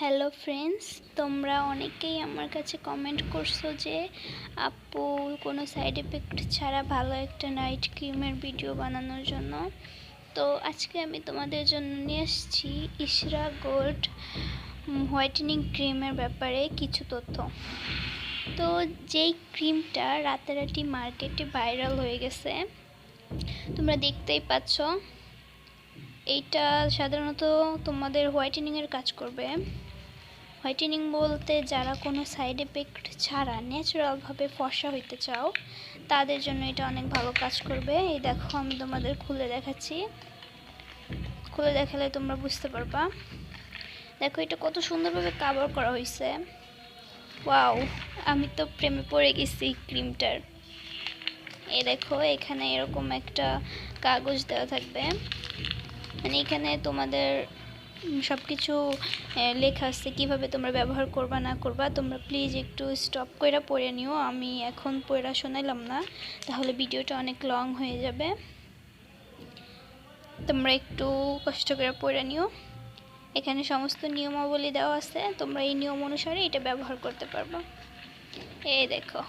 Hello friends তোমরা অনেকেই আমার কাছে কমেন্ট করছ যে, আপু, কোনো সাইড এফেক্ট ছাড়া ভালো একটা নাইট ক্রিমের ভিডিও বানানোর জন্য। তো আজকে আমি তোমাদের জন্য নিয়ে আসছি ইশরা গোল্ড হোয়াইটেনিং ক্রিমের ব্যাপারে কিছু তথ্য। তো যেই ক্রিমটা রাতারাতি মার্কেটে ভাইরাল হয়ে গেছে, তোমরা দেখতেই পাচ্ছ, এইটা সাধারণত তোমাদের হোয়াইটেনিংয়ের কাজ করবে। হোয়াইটেনিং বলতে যারা কোনো সাইড এফেক্ট ছাড়া ন্যাচারালভাবে ফর্সা হইতে চাও, তাদের জন্য এটা অনেক ভালো কাজ করবে। এই দেখো, আমি তোমাদের খুলে দেখাচ্ছি। খুলে দেখালে তোমরা বুঝতে পারবা। দেখো, এটা কত সুন্দরভাবে কাভার করা হয়েছে ওয়াও আমি তো প্রেমে পড়ে গেছি ক্রিমটার এই দেখো, এখানে এরকম একটা কাগজ দেওয়া থাকবে। মানে এখানে তোমাদের সব কিছু লেখা আছে, কীভাবে তোমরা ব্যবহার করবা, না করবা, তোমরা প্লিজ একটু স্টপ করে পড়ে নিও, আমি এখন পড়া শোনাইলাম না, তাহলে ভিডিওটা অনেক লং হয়ে যাবে। তোমরা একটু কষ্ট করে পড়ে নিও। এখানে সমস্ত নিয়মাবলী দেওয়া আছে, তোমরা এই নিয়ম অনুসারে এটা ব্যবহার করতে পারবা। এই দেখো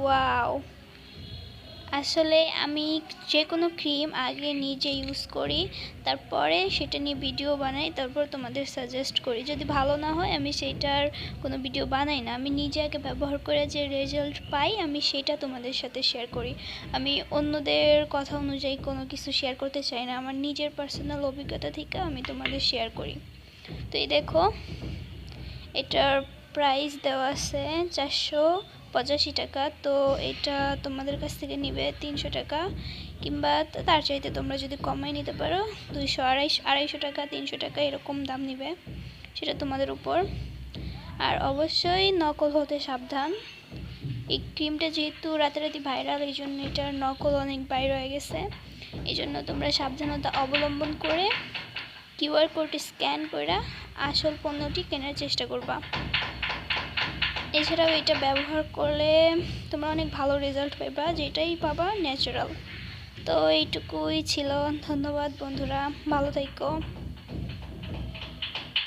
ওয়াও আসলে আমি যে কোনো ক্রিম আগে নিজে ইউজ করি, তারপরে সেটা নিয়ে ভিডিও বানাই, তারপর তোমাদের সাজেস্ট করি। যদি ভালো না হয়, আমি সেইটার কোনো ভিডিও বানাই না। আমি নিজে আগে ব্যবহার করে যে রেজাল্ট পাই, আমি সেটা তোমাদের সাথে শেয়ার করি। আমি অন্যদের কথা অনুযায়ী কোনো কিছু শেয়ার করতে চাই না। আমার নিজের পার্সোনাল অভিজ্ঞতা থেকে আমি তোমাদের শেয়ার করি। তো এই দেখো, এটার প্রাইস দেওয়া আছে চারশো পঁচাশি টাকা। তো এটা তোমাদের কাছ থেকে নিবে তিনশো টাকা কিংবা তার চাইতে তোমরা যদি কমাই নিতে পারো দুইশো আড়াইশো আড়াইশো টাকা, তিনশো টাকা এরকম দাম নিবে সেটা তোমাদের উপর। আর অবশ্যই নকল হতে সাবধান। এই ক্রিমটা যেহেতু রাতারাতি ভাইরাল, এই জন্য এটার নকল অনেক বাইর হয়ে গেছে। এই জন্য তোমরা সাবধানতা অবলম্বন করে কিউআর কোডটি স্ক্যান করে আসল পণ্যটি কেনার চেষ্টা করবা। এছাড়াও এটা ব্যবহার করলে তোমরা অনেক ভালো রেজাল্ট পাইবা, যেটাই পাবা ন্যাচারাল তো এইটুকুই ছিল। ধন্যবাদ বন্ধুরা। ভালো থাকো।